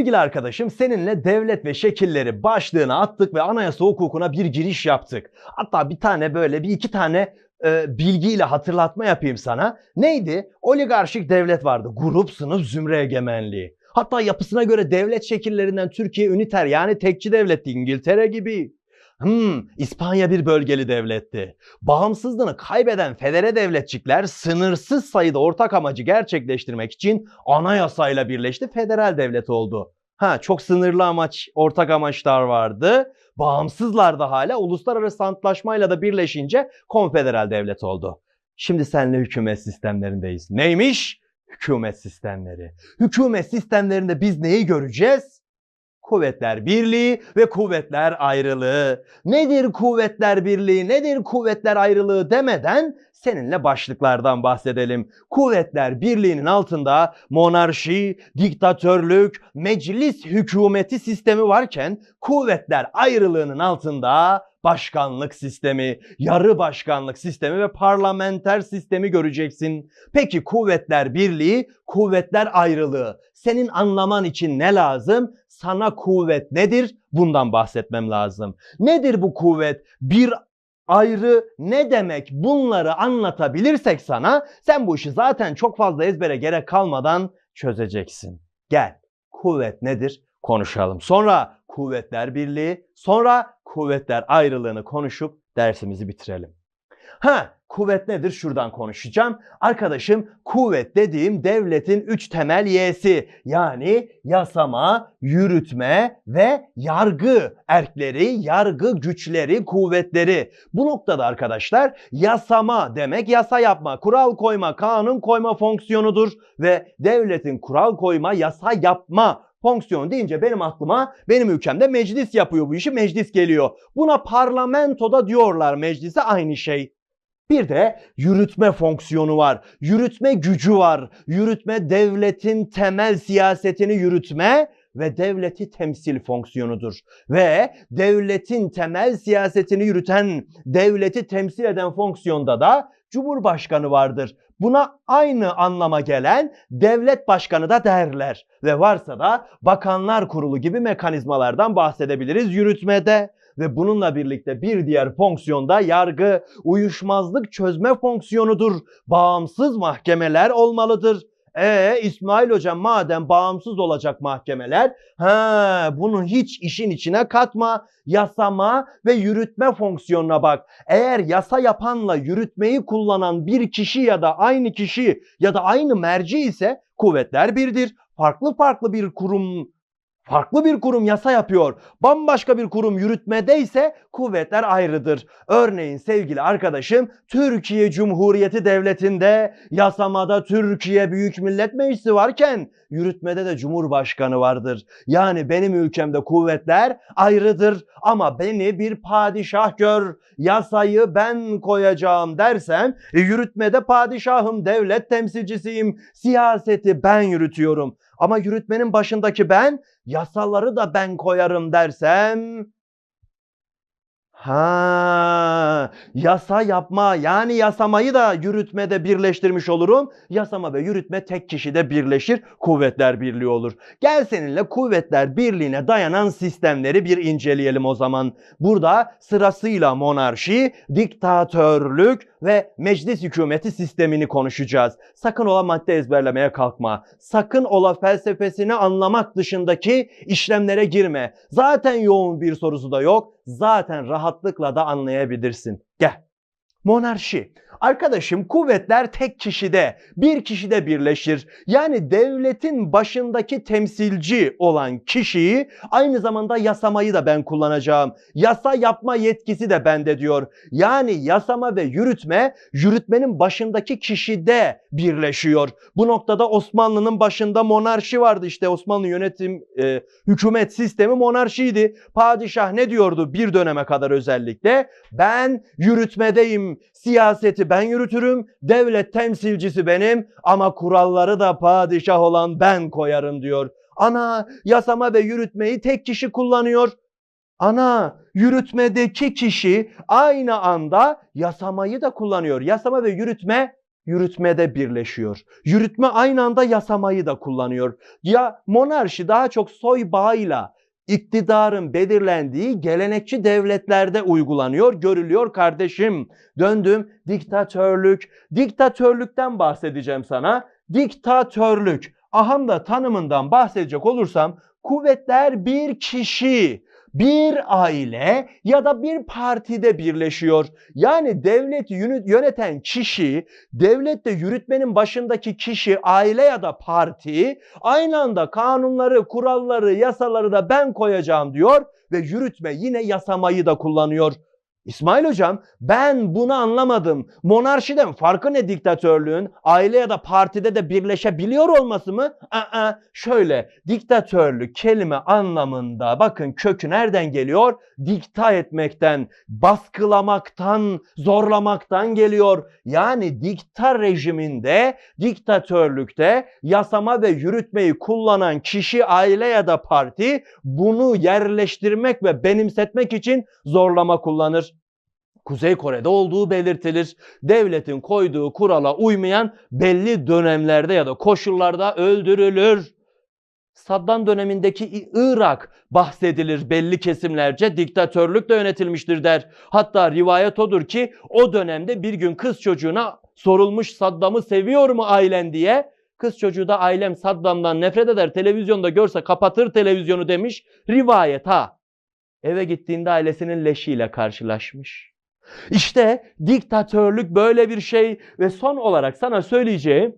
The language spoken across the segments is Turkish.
Sevgili arkadaşım seninle devlet ve şekilleri başlığına attık ve anayasa hukukuna bir giriş yaptık. Hatta bir tane böyle bir iki tane e, bilgiyle hatırlatma yapayım sana. Neydi? Oligarşik devlet vardı. Grup, sınıf, zümre egemenliği. Hatta yapısına göre devlet şekillerinden Türkiye üniter yani tekçi devletti İngiltere gibi. Hmm, İspanya bir bölgeli devletti. Bağımsızlığını kaybeden federe devletçikler sınırsız sayıda ortak amacı gerçekleştirmek için anayasayla birleşti, federal devlet oldu. Ha çok sınırlı amaç, ortak amaçlar vardı. Bağımsızlar da hala uluslararası antlaşmayla da birleşince konfederal devlet oldu. Şimdi seninle hükümet sistemlerindeyiz. Neymiş? Hükümet sistemleri. Hükümet sistemlerinde biz neyi göreceğiz? Kuvvetler birliği ve kuvvetler ayrılığı. Nedir kuvvetler birliği, nedir kuvvetler ayrılığı demeden seninle başlıklardan bahsedelim. Kuvvetler birliğinin altında monarşi, diktatörlük, meclis hükümeti sistemi varken kuvvetler ayrılığının altında başkanlık sistemi, yarı başkanlık sistemi ve parlamenter sistemi göreceksin. Peki kuvvetler birliği, kuvvetler ayrılığı. Senin anlaman için ne lazım? Sana kuvvet nedir? Bundan bahsetmem lazım. Nedir bu kuvvet? Bir ayrı ne demek bunları anlatabilirsek sana sen bu işi zaten çok fazla ezbere gerek kalmadan çözeceksin. Gel kuvvet nedir konuşalım. Sonra kuvvetler birliği, sonra kuvvetler ayrılığını konuşup dersimizi bitirelim. Ha kuvvet nedir? Şuradan konuşacağım. Arkadaşım kuvvet dediğim devletin üç temel y'si. Yani yasama, yürütme ve yargı erkleri, yargı güçleri, kuvvetleri. Bu noktada arkadaşlar yasama demek yasa yapma, kural koyma, kanun koyma fonksiyonudur. Ve devletin kural koyma, yasa yapma fonksiyon deyince benim aklıma benim ülkemde meclis yapıyor bu işi meclis geliyor. Buna parlamentoda diyorlar meclise aynı şey. Bir de yürütme fonksiyonu var. Yürütme gücü var. Yürütme devletin temel siyasetini yürütme ve devleti temsil fonksiyonudur. Ve devletin temel siyasetini yürüten, devleti temsil eden fonksiyonda da Cumhurbaşkanı vardır. Buna aynı anlama gelen devlet başkanı da derler. Ve varsa da bakanlar kurulu gibi mekanizmalardan bahsedebiliriz yürütmede. Ve bununla birlikte bir diğer fonksiyonda yargı, uyuşmazlık çözme fonksiyonudur. Bağımsız mahkemeler olmalıdır. E İsmail hocam madem bağımsız olacak mahkemeler, ha bunu hiç işin içine katma. Yasama ve yürütme fonksiyonuna bak. Eğer yasa yapanla yürütmeyi kullanan bir kişi ya da aynı kişi ya da aynı merci ise kuvvetler birdir. Farklı farklı bir kurum Farklı bir kurum yasa yapıyor. Bambaşka bir kurum yürütmede ise kuvvetler ayrıdır. Örneğin sevgili arkadaşım Türkiye Cumhuriyeti Devleti'nde yasamada Türkiye Büyük Millet Meclisi varken yürütmede de Cumhurbaşkanı vardır. Yani benim ülkemde kuvvetler ayrıdır ama beni bir padişah gör, yasayı ben koyacağım dersem e, yürütmede padişahım, devlet temsilcisiyim, siyaseti ben yürütüyorum. Ama yürütmenin başındaki ben, yasaları da ben koyarım dersem Ha, yasa yapma yani yasamayı da yürütmede birleştirmiş olurum. Yasama ve yürütme tek kişide birleşir, kuvvetler birliği olur. Gel seninle kuvvetler birliğine dayanan sistemleri bir inceleyelim o zaman. Burada sırasıyla monarşi, diktatörlük ve meclis hükümeti sistemini konuşacağız. Sakın ola madde ezberlemeye kalkma. Sakın ola felsefesini anlamak dışındaki işlemlere girme. Zaten yoğun bir sorusu da yok. Zaten rahatlıkla da anlayabilirsin. Gel. Monarşi. Arkadaşım kuvvetler tek kişide, bir kişide birleşir. Yani devletin başındaki temsilci olan kişiyi aynı zamanda yasamayı da ben kullanacağım. Yasa yapma yetkisi de bende diyor. Yani yasama ve yürütme yürütmenin başındaki kişide birleşiyor. Bu noktada Osmanlı'nın başında monarşi vardı işte Osmanlı yönetim e, hükümet sistemi monarşiydi. Padişah ne diyordu bir döneme kadar özellikle? Ben yürütmedeyim. Siyaseti ben yürütürüm. Devlet temsilcisi benim ama kuralları da padişah olan ben koyarım diyor. Ana yasama ve yürütmeyi tek kişi kullanıyor. Ana yürütmedeki kişi aynı anda yasamayı da kullanıyor. Yasama ve yürütme yürütmede birleşiyor. Yürütme aynı anda yasamayı da kullanıyor. Ya monarşi daha çok soy bağıyla iktidarın belirlendiği gelenekçi devletlerde uygulanıyor, görülüyor kardeşim. Döndüm diktatörlük. Diktatörlükten bahsedeceğim sana. Diktatörlük. Aham da tanımından bahsedecek olursam kuvvetler bir kişi, bir aile ya da bir partide birleşiyor. Yani devleti yöneten kişi, devlette yürütmenin başındaki kişi, aile ya da parti aynı anda kanunları, kuralları, yasaları da ben koyacağım diyor ve yürütme yine yasamayı da kullanıyor. İsmail hocam ben bunu anlamadım. Monarşiden farkı ne diktatörlüğün? Aile ya da partide de birleşebiliyor olması mı? Aa, şöyle diktatörlük kelime anlamında bakın kökü nereden geliyor? Dikta etmekten, baskılamaktan, zorlamaktan geliyor. Yani dikta rejiminde, diktatörlükte yasama ve yürütmeyi kullanan kişi, aile ya da parti bunu yerleştirmek ve benimsetmek için zorlama kullanır. Kuzey Kore'de olduğu belirtilir. Devletin koyduğu kurala uymayan belli dönemlerde ya da koşullarda öldürülür. Saddam dönemindeki Irak bahsedilir belli kesimlerce diktatörlükle yönetilmiştir der. Hatta rivayet odur ki o dönemde bir gün kız çocuğuna sorulmuş Saddam'ı seviyor mu ailen diye. Kız çocuğu da ailem Saddam'dan nefret eder televizyonda görse kapatır televizyonu demiş. Rivayet ha. Eve gittiğinde ailesinin leşiyle karşılaşmış. İşte diktatörlük böyle bir şey ve son olarak sana söyleyeceğim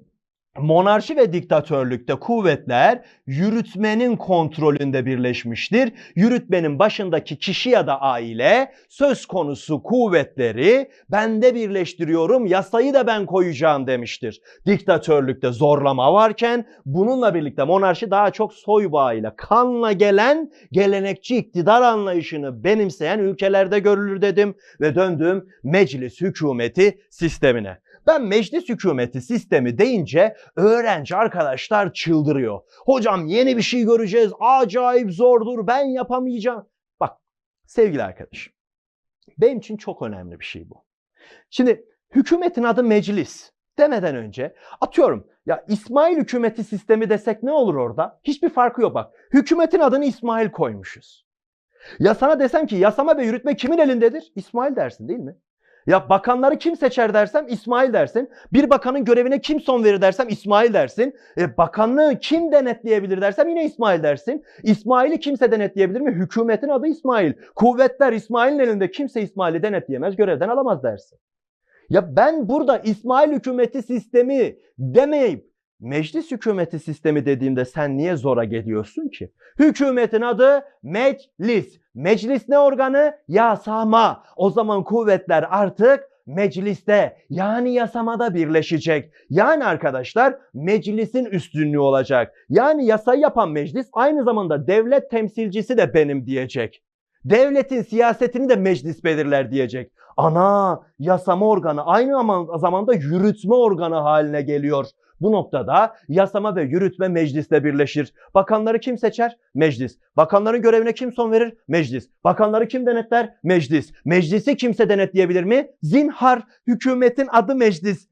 Monarşi ve diktatörlükte kuvvetler yürütmenin kontrolünde birleşmiştir. Yürütmenin başındaki kişi ya da aile söz konusu kuvvetleri bende birleştiriyorum, yasayı da ben koyacağım demiştir. Diktatörlükte zorlama varken bununla birlikte monarşi daha çok soy bağıyla, kanla gelen gelenekçi iktidar anlayışını benimseyen ülkelerde görülür dedim ve döndüm meclis hükümeti sistemine. Ben meclis hükümeti sistemi deyince öğrenci arkadaşlar çıldırıyor. Hocam yeni bir şey göreceğiz. Acayip zordur. Ben yapamayacağım. Bak sevgili arkadaşım. Benim için çok önemli bir şey bu. Şimdi hükümetin adı meclis demeden önce atıyorum ya İsmail hükümeti sistemi desek ne olur orada? Hiçbir farkı yok bak. Hükümetin adını İsmail koymuşuz. Ya sana desem ki yasama ve yürütme kimin elindedir? İsmail dersin değil mi? Ya bakanları kim seçer dersem İsmail dersin. Bir bakanın görevine kim son verir dersem İsmail dersin. E, bakanlığı kim denetleyebilir dersem yine İsmail dersin. İsmail'i kimse denetleyebilir mi? Hükümetin adı İsmail. Kuvvetler İsmail'in elinde kimse İsmail'i denetleyemez, görevden alamaz dersin. Ya ben burada İsmail hükümeti sistemi demeyip meclis hükümeti sistemi dediğimde sen niye zora geliyorsun ki? Hükümetin adı meclis. Meclis ne organı? Yasama. O zaman kuvvetler artık mecliste yani yasamada birleşecek. Yani arkadaşlar meclisin üstünlüğü olacak. Yani yasayı yapan meclis aynı zamanda devlet temsilcisi de benim diyecek. Devletin siyasetini de meclis belirler diyecek. Ana yasama organı aynı zamanda yürütme organı haline geliyor. Bu noktada yasama ve yürütme meclisle birleşir. Bakanları kim seçer? Meclis. Bakanların görevine kim son verir? Meclis. Bakanları kim denetler? Meclis. Meclisi kimse denetleyebilir mi? Zinhar. Hükümetin adı meclis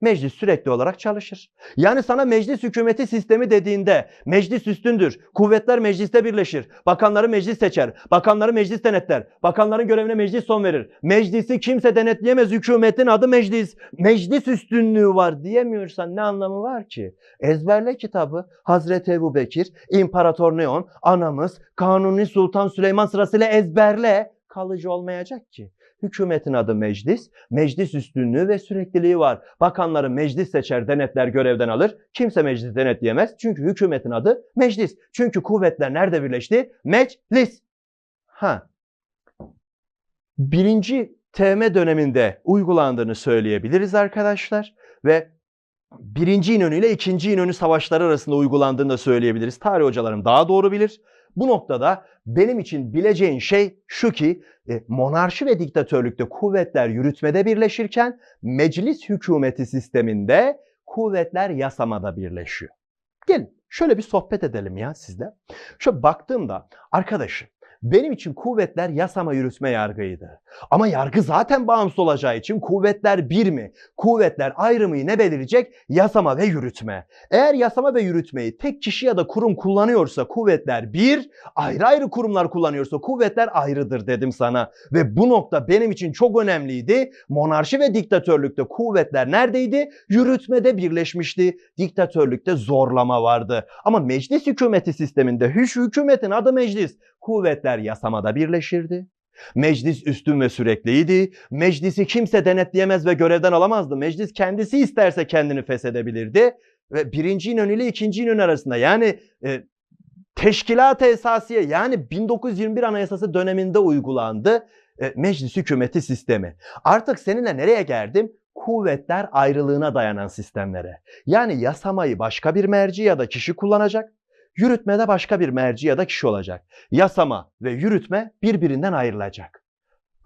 meclis sürekli olarak çalışır. Yani sana meclis hükümeti sistemi dediğinde meclis üstündür. Kuvvetler mecliste birleşir. Bakanları meclis seçer. Bakanları meclis denetler. Bakanların görevine meclis son verir. Meclisi kimse denetleyemez. Hükümetin adı meclis. Meclis üstünlüğü var diyemiyorsan ne anlamı var ki? Ezberle kitabı. Hazreti Ebu Bekir, İmparator Neon, anamız, Kanuni Sultan Süleyman sırasıyla ezberle. Kalıcı olmayacak ki. Hükümetin adı meclis, meclis üstünlüğü ve sürekliliği var. Bakanları meclis seçer, denetler, görevden alır. Kimse meclis denetleyemez. Çünkü hükümetin adı meclis. Çünkü kuvvetler nerede birleşti? Meclis. Ha. Birinci TM döneminde uygulandığını söyleyebiliriz arkadaşlar. Ve birinci İnönü ile ikinci İnönü savaşları arasında uygulandığını da söyleyebiliriz. Tarih hocalarım daha doğru bilir. Bu noktada benim için bileceğin şey şu ki e, monarşi ve diktatörlükte kuvvetler yürütmede birleşirken meclis hükümeti sisteminde kuvvetler yasamada birleşiyor. Gelin şöyle bir sohbet edelim ya sizle. Şöyle baktığımda arkadaşım Benim için kuvvetler yasama yürütme yargıydı. Ama yargı zaten bağımsız olacağı için kuvvetler bir mi? Kuvvetler ayrımı ne belirleyecek? Yasama ve yürütme. Eğer yasama ve yürütmeyi tek kişi ya da kurum kullanıyorsa kuvvetler bir, ayrı ayrı kurumlar kullanıyorsa kuvvetler ayrıdır dedim sana. Ve bu nokta benim için çok önemliydi. Monarşi ve diktatörlükte kuvvetler neredeydi? Yürütmede birleşmişti. Diktatörlükte zorlama vardı. Ama meclis hükümeti sisteminde hüş hükümetin adı meclis. Kuvvetler yasamada birleşirdi. Meclis üstün ve sürekliydi. Meclisi kimse denetleyemez ve görevden alamazdı. Meclis kendisi isterse kendini feshedebilirdi. Ve birinci İnönü ile ikinci İnönü arasında yani e, teşkilat-ı esasiye yani 1921 Anayasası döneminde uygulandı e, meclis hükümeti sistemi. Artık seninle nereye geldim? Kuvvetler ayrılığına dayanan sistemlere. Yani yasamayı başka bir merci ya da kişi kullanacak. Yürütmede başka bir merci ya da kişi olacak. Yasama ve yürütme birbirinden ayrılacak.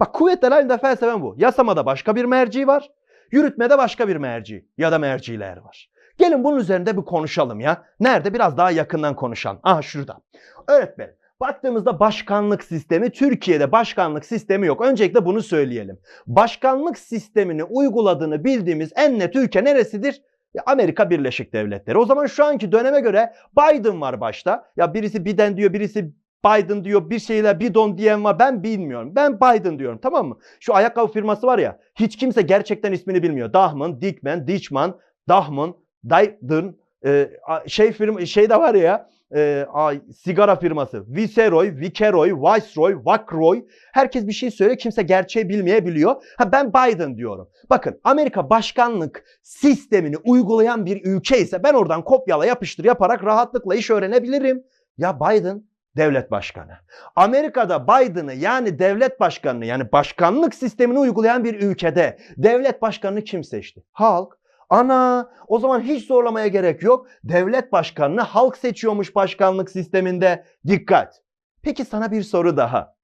Bak kuvvetler halinde felsefem bu. Yasamada başka bir merci var. Yürütmede başka bir merci ya da merciler var. Gelin bunun üzerinde bir konuşalım ya. Nerede? Biraz daha yakından konuşalım. Aha şurada. Öğretmenim. Baktığımızda başkanlık sistemi, Türkiye'de başkanlık sistemi yok. Öncelikle bunu söyleyelim. Başkanlık sistemini uyguladığını bildiğimiz en net ülke neresidir? Amerika Birleşik Devletleri. O zaman şu anki döneme göre Biden var başta. Ya birisi Biden diyor, birisi Biden diyor, bir şeyler bidon diyen var. Ben bilmiyorum. Ben Biden diyorum tamam mı? Şu ayakkabı firması var ya, hiç kimse gerçekten ismini bilmiyor. Dahman, Dickman, Dichman, Dahman, Dayton, e, şey firma şey de var ya e, a, sigara firması Viceroy, Viceroy, Viceroy, Vakroy herkes bir şey söylüyor kimse gerçeği bilmeyebiliyor. Ha ben Biden diyorum. Bakın Amerika başkanlık sistemini uygulayan bir ülke ise ben oradan kopyala yapıştır yaparak rahatlıkla iş öğrenebilirim. Ya Biden devlet başkanı. Amerika'da Biden'ı yani devlet başkanını yani başkanlık sistemini uygulayan bir ülkede devlet başkanını kim seçti? Halk. Ana o zaman hiç zorlamaya gerek yok. Devlet başkanını halk seçiyormuş başkanlık sisteminde. Dikkat. Peki sana bir soru daha.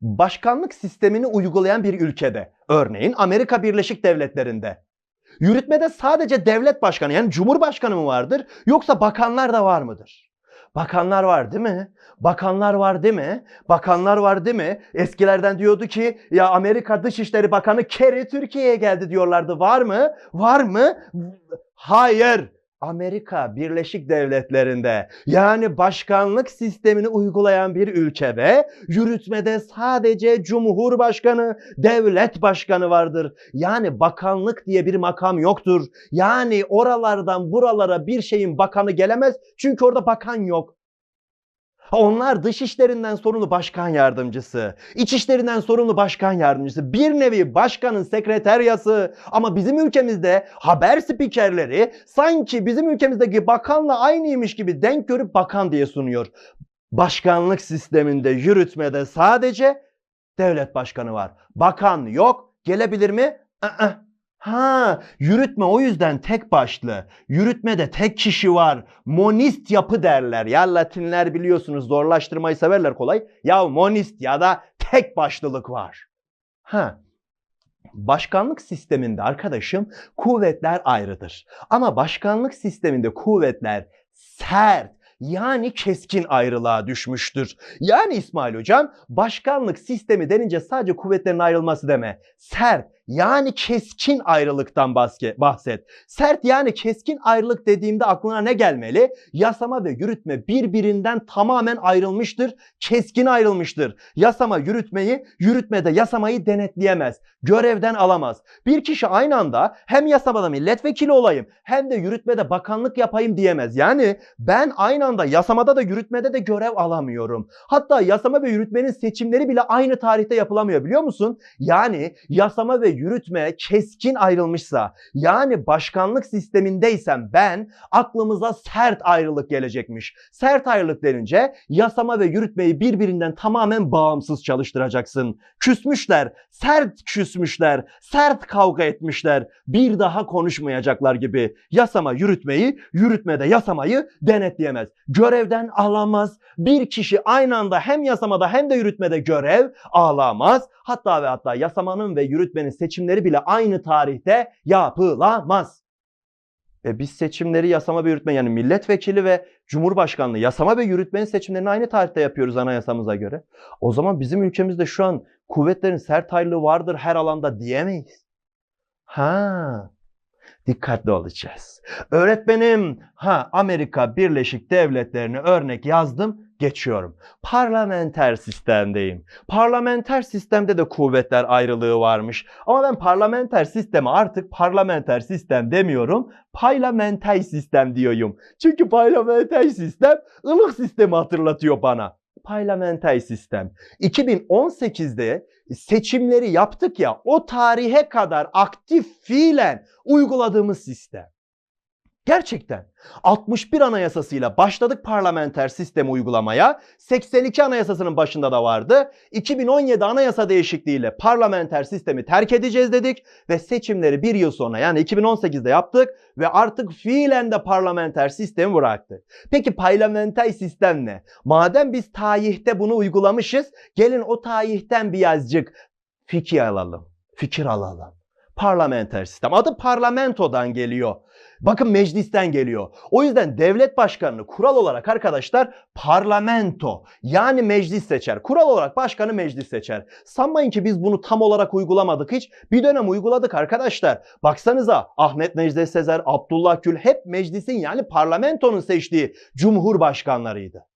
Başkanlık sistemini uygulayan bir ülkede, örneğin Amerika Birleşik Devletleri'nde yürütmede sadece devlet başkanı yani cumhurbaşkanı mı vardır yoksa bakanlar da var mıdır? Bakanlar var değil mi? Bakanlar var değil mi? Bakanlar var değil mi? Eskilerden diyordu ki ya Amerika Dışişleri Bakanı Kerry Türkiye'ye geldi diyorlardı. Var mı? Var mı? Hayır. Amerika Birleşik Devletleri'nde yani başkanlık sistemini uygulayan bir ülkede yürütmede sadece cumhurbaşkanı, devlet başkanı vardır. Yani bakanlık diye bir makam yoktur. Yani oralardan buralara bir şeyin bakanı gelemez çünkü orada bakan yok. Onlar dışişlerinden sorumlu başkan yardımcısı, içişlerinden sorumlu başkan yardımcısı, bir nevi başkanın sekreteryası ama bizim ülkemizde haber spikerleri sanki bizim ülkemizdeki bakanla aynıymış gibi denk görüp bakan diye sunuyor. Başkanlık sisteminde yürütmede sadece devlet başkanı var. Bakan yok. Gelebilir mi? I-ı. Ha, yürütme o yüzden tek başlı. Yürütmede tek kişi var. Monist yapı derler. Ya Latinler biliyorsunuz zorlaştırmayı severler kolay. Ya monist ya da tek başlılık var. Ha. Başkanlık sisteminde arkadaşım kuvvetler ayrıdır. Ama başkanlık sisteminde kuvvetler sert, yani keskin ayrılığa düşmüştür. Yani İsmail Hocam başkanlık sistemi denince sadece kuvvetlerin ayrılması deme. Sert, yani keskin ayrılıktan bahset. Sert yani keskin ayrılık dediğimde aklına ne gelmeli? Yasama ve yürütme birbirinden tamamen ayrılmıştır. Keskin ayrılmıştır. Yasama yürütmeyi, yürütmede yasamayı denetleyemez. Görevden alamaz. Bir kişi aynı anda hem yasamada milletvekili olayım hem de yürütmede bakanlık yapayım diyemez. Yani ben aynı anda yasamada da yürütmede de görev alamıyorum. Hatta yasama ve yürütmenin seçimleri bile aynı tarihte yapılamıyor biliyor musun? Yani yasama ve yürütme keskin ayrılmışsa yani başkanlık sistemindeysem ben aklımıza sert ayrılık gelecekmiş. Sert ayrılık denince yasama ve yürütmeyi birbirinden tamamen bağımsız çalıştıracaksın. Küsmüşler, sert küsmüşler, sert kavga etmişler. Bir daha konuşmayacaklar gibi. Yasama yürütmeyi, yürütmede yasamayı denetleyemez. Görevden alamaz. Bir kişi aynı anda hem yasamada hem de yürütmede görev alamaz. Hatta ve hatta yasamanın ve yürütmenin seçimleri bile aynı tarihte yapılamaz. E biz seçimleri yasama ve yürütme yani milletvekili ve cumhurbaşkanlığı yasama ve yürütmenin seçimlerini aynı tarihte yapıyoruz anayasamıza göre. O zaman bizim ülkemizde şu an kuvvetlerin sert ayrılığı vardır her alanda diyemeyiz. Ha, dikkatli olacağız. Öğretmenim, ha Amerika Birleşik Devletleri'ni örnek yazdım, geçiyorum. Parlamenter sistemdeyim. Parlamenter sistemde de kuvvetler ayrılığı varmış. Ama ben parlamenter sisteme artık parlamenter sistem demiyorum. Parlamenter sistem diyorum. Çünkü parlamenter sistem ılık sistemi hatırlatıyor bana. Parlamenter sistem. 2018'de seçimleri yaptık ya o tarihe kadar aktif fiilen uyguladığımız sistem. Gerçekten 61 anayasasıyla başladık parlamenter sistemi uygulamaya. 82 anayasasının başında da vardı. 2017 anayasa değişikliğiyle parlamenter sistemi terk edeceğiz dedik ve seçimleri bir yıl sonra yani 2018'de yaptık ve artık fiilen de parlamenter sistemi bıraktık. Peki parlamenter sistem ne? Madem biz tarihte bunu uygulamışız, gelin o tarihten birazcık fikir alalım. Fikir alalım. Parlamenter sistem. Adı parlamentodan geliyor. Bakın meclisten geliyor. O yüzden devlet başkanını kural olarak arkadaşlar parlamento yani meclis seçer. Kural olarak başkanı meclis seçer. Sanmayın ki biz bunu tam olarak uygulamadık hiç. Bir dönem uyguladık arkadaşlar. Baksanıza Ahmet Necdet Sezer, Abdullah Gül hep meclisin yani parlamentonun seçtiği cumhurbaşkanlarıydı.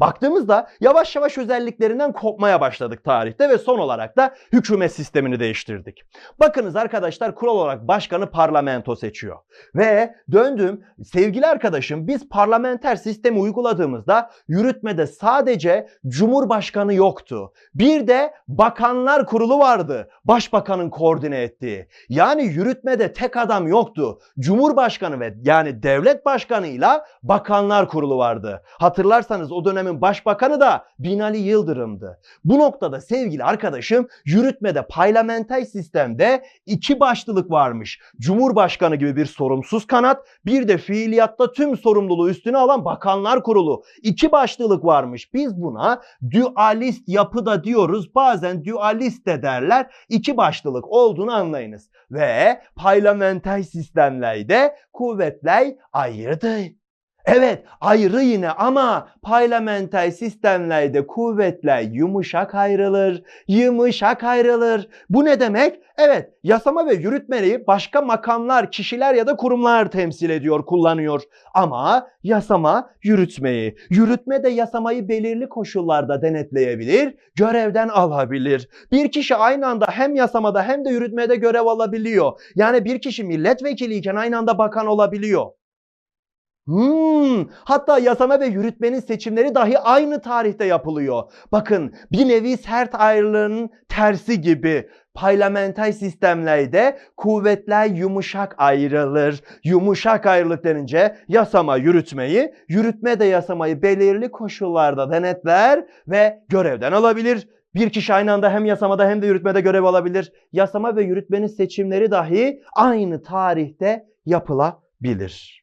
Baktığımızda yavaş yavaş özelliklerinden kopmaya başladık tarihte ve son olarak da hükümet sistemini değiştirdik. Bakınız arkadaşlar kural olarak başkanı parlamento seçiyor. Ve döndüm sevgili arkadaşım biz parlamenter sistemi uyguladığımızda yürütmede sadece cumhurbaşkanı yoktu. Bir de bakanlar kurulu vardı. Başbakanın koordine ettiği. Yani yürütmede tek adam yoktu. Cumhurbaşkanı ve yani devlet başkanıyla bakanlar kurulu vardı. Hatırlarsanız o dönemin başbakanı da Binali Yıldırım'dı. Bu noktada sevgili arkadaşım yürütmede parlamenter sistemde iki başlılık varmış. Cumhurbaşkanı gibi bir sorumsuz kanat bir de fiiliyatta tüm sorumluluğu üstüne alan bakanlar kurulu. İki başlılık varmış. Biz buna dualist yapıda diyoruz. Bazen dualist de derler. İki başlılık olduğunu anlayınız. Ve parlamenter sistemlerde kuvvetler ayrıdır. Evet ayrı yine ama parlamenter sistemlerde kuvvetler yumuşak ayrılır, yumuşak ayrılır. Bu ne demek? Evet yasama ve yürütmeyi başka makamlar, kişiler ya da kurumlar temsil ediyor, kullanıyor. Ama yasama yürütmeyi, yürütme de yasamayı belirli koşullarda denetleyebilir, görevden alabilir. Bir kişi aynı anda hem yasamada hem de yürütmede görev alabiliyor. Yani bir kişi milletvekiliyken aynı anda bakan olabiliyor. Hmm, hatta yasama ve yürütmenin seçimleri dahi aynı tarihte yapılıyor. Bakın bir nevi sert ayrılığın tersi gibi parlamenter sistemlerde kuvvetler yumuşak ayrılır. Yumuşak ayrılık denince yasama yürütmeyi, yürütme de yasamayı belirli koşullarda denetler ve görevden alabilir. Bir kişi aynı anda hem yasamada hem de yürütmede görev alabilir. Yasama ve yürütmenin seçimleri dahi aynı tarihte yapılabilir.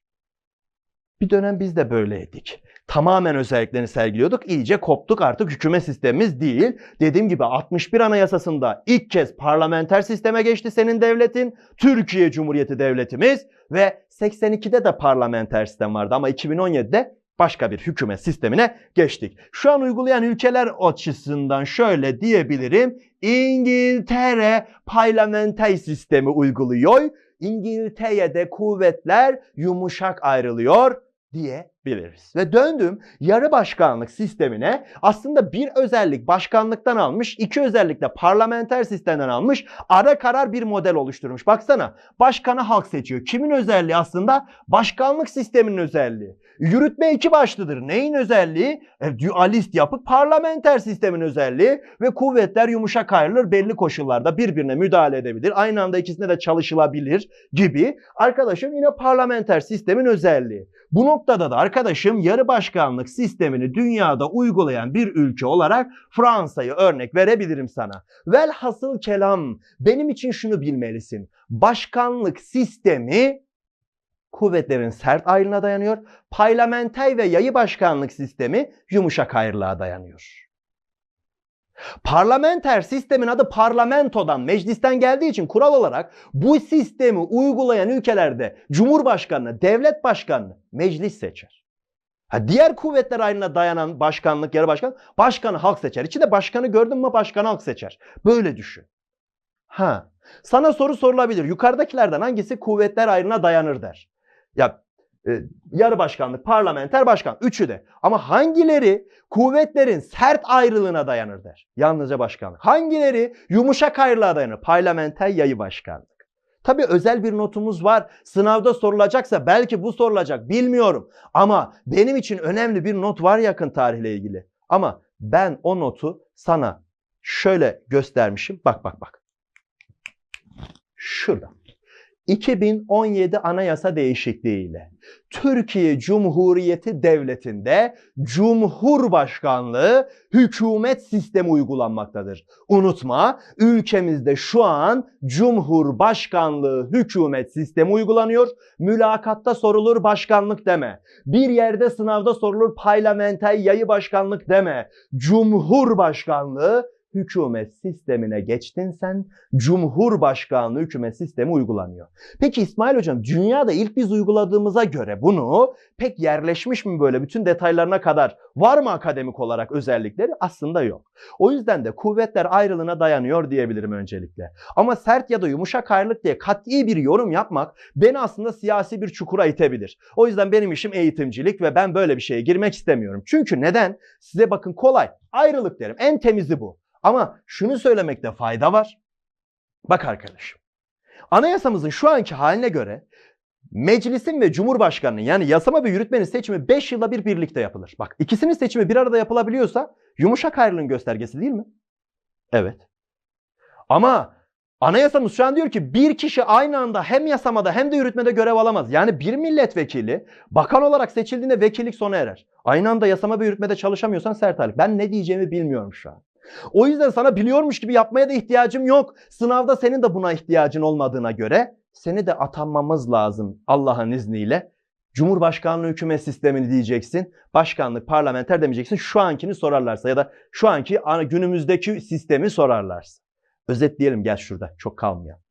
Bir dönem biz de böyleydik. Tamamen özelliklerini sergiliyorduk. İyice koptuk artık hükümet sistemimiz değil. Dediğim gibi 61 Anayasası'nda ilk kez parlamenter sisteme geçti senin devletin. Türkiye Cumhuriyeti devletimiz ve 82'de de parlamenter sistem vardı ama 2017'de başka bir hükümet sistemine geçtik. Şu an uygulayan ülkeler açısından şöyle diyebilirim. İngiltere parlamenter sistemi uyguluyor. İngiltere'de kuvvetler yumuşak ayrılıyor diye diyebiliriz. Ve döndüm yarı başkanlık sistemine aslında bir özellik başkanlıktan almış, iki özellik de parlamenter sistemden almış, ara karar bir model oluşturmuş. Baksana başkanı halk seçiyor. Kimin özelliği aslında? Başkanlık sisteminin özelliği. Yürütme iki başlıdır. Neyin özelliği? E, dualist yapı parlamenter sistemin özelliği ve kuvvetler yumuşak ayrılır belli koşullarda birbirine müdahale edebilir. Aynı anda ikisine de çalışılabilir gibi. Arkadaşım yine parlamenter sistemin özelliği. Bu noktada da arkadaşım yarı başkanlık sistemini dünyada uygulayan bir ülke olarak Fransa'yı örnek verebilirim sana. Velhasıl kelam benim için şunu bilmelisin. Başkanlık sistemi kuvvetlerin sert ayrılığına dayanıyor. Parlamenter ve yayı başkanlık sistemi yumuşak ayrılığa dayanıyor. Parlamenter sistemin adı parlamentodan, meclisten geldiği için kural olarak bu sistemi uygulayan ülkelerde cumhurbaşkanını, devlet başkanını meclis seçer. Ha, diğer kuvvetler ayrılığına dayanan başkanlık, yarı başkan, başkanı halk seçer. İçinde başkanı gördün mü başkanı halk seçer. Böyle düşün. Ha, sana soru sorulabilir. Yukarıdakilerden hangisi kuvvetler ayrılığına dayanır der. Ya e, yarı başkanlık, parlamenter başkan. Üçü de. Ama hangileri kuvvetlerin sert ayrılığına dayanır der. Yalnızca başkanlık. Hangileri yumuşak ayrılığa dayanır? Parlamenter yayı başkanlık. Tabii özel bir notumuz var. Sınavda sorulacaksa belki bu sorulacak bilmiyorum. Ama benim için önemli bir not var yakın tarihle ilgili. Ama ben o notu sana şöyle göstermişim. Bak bak bak. Şurada. 2017 anayasa değişikliğiyle Türkiye Cumhuriyeti Devleti'nde Cumhurbaşkanlığı hükümet sistemi uygulanmaktadır. Unutma ülkemizde şu an Cumhurbaşkanlığı hükümet sistemi uygulanıyor. Mülakatta sorulur başkanlık deme. Bir yerde sınavda sorulur parlamenter yayı başkanlık deme. Cumhurbaşkanlığı hükümet sistemine geçtin sen. Cumhurbaşkanlığı hükümet sistemi uygulanıyor. Peki İsmail Hocam dünyada ilk biz uyguladığımıza göre bunu pek yerleşmiş mi böyle bütün detaylarına kadar var mı akademik olarak özellikleri? Aslında yok. O yüzden de kuvvetler ayrılığına dayanıyor diyebilirim öncelikle. Ama sert ya da yumuşak ayrılık diye kat'i bir yorum yapmak beni aslında siyasi bir çukura itebilir. O yüzden benim işim eğitimcilik ve ben böyle bir şeye girmek istemiyorum. Çünkü neden? Size bakın kolay. Ayrılık derim. En temizi bu. Ama şunu söylemekte fayda var. Bak arkadaşım. Anayasamızın şu anki haline göre meclisin ve cumhurbaşkanının yani yasama ve yürütmenin seçimi 5 yılda bir birlikte yapılır. Bak ikisinin seçimi bir arada yapılabiliyorsa yumuşak ayrılığın göstergesi değil mi? Evet. Ama anayasamız şu an diyor ki bir kişi aynı anda hem yasamada hem de yürütmede görev alamaz. Yani bir milletvekili bakan olarak seçildiğinde vekillik sona erer. Aynı anda yasama ve yürütmede çalışamıyorsan sert ayrılık. Ben ne diyeceğimi bilmiyorum şu an. O yüzden sana biliyormuş gibi yapmaya da ihtiyacım yok. Sınavda senin de buna ihtiyacın olmadığına göre seni de atanmamız lazım Allah'ın izniyle. Cumhurbaşkanlığı hükümet sistemini diyeceksin. Başkanlık, parlamenter demeyeceksin. Şu ankini sorarlarsa ya da şu anki günümüzdeki sistemi sorarlarsa. Özetleyelim gel şurada. Çok kalmayalım.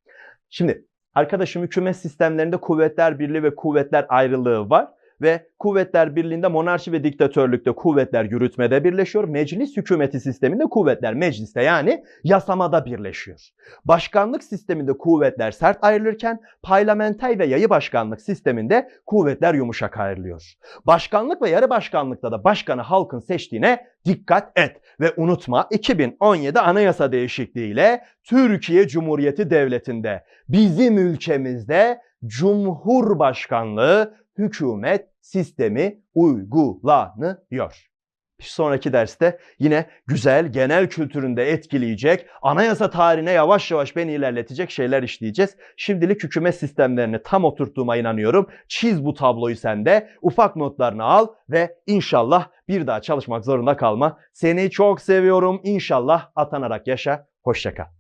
Şimdi arkadaşım hükümet sistemlerinde kuvvetler birliği ve kuvvetler ayrılığı var ve Kuvvetler Birliği'nde monarşi ve diktatörlükte kuvvetler yürütmede birleşiyor. Meclis hükümeti sisteminde kuvvetler mecliste yani yasamada birleşiyor. Başkanlık sisteminde kuvvetler sert ayrılırken parlamenter ve yayı başkanlık sisteminde kuvvetler yumuşak ayrılıyor. Başkanlık ve yarı başkanlıkta da başkanı halkın seçtiğine dikkat et. Ve unutma 2017 anayasa değişikliğiyle Türkiye Cumhuriyeti Devleti'nde bizim ülkemizde Cumhurbaşkanlığı hükümet sistemi uygulanıyor. Bir sonraki derste yine güzel genel kültüründe etkileyecek, anayasa tarihine yavaş yavaş beni ilerletecek şeyler işleyeceğiz. Şimdilik hükümet sistemlerini tam oturttuğuma inanıyorum. Çiz bu tabloyu sen de, ufak notlarını al ve inşallah bir daha çalışmak zorunda kalma. Seni çok seviyorum. İnşallah atanarak yaşa. Hoşçakal.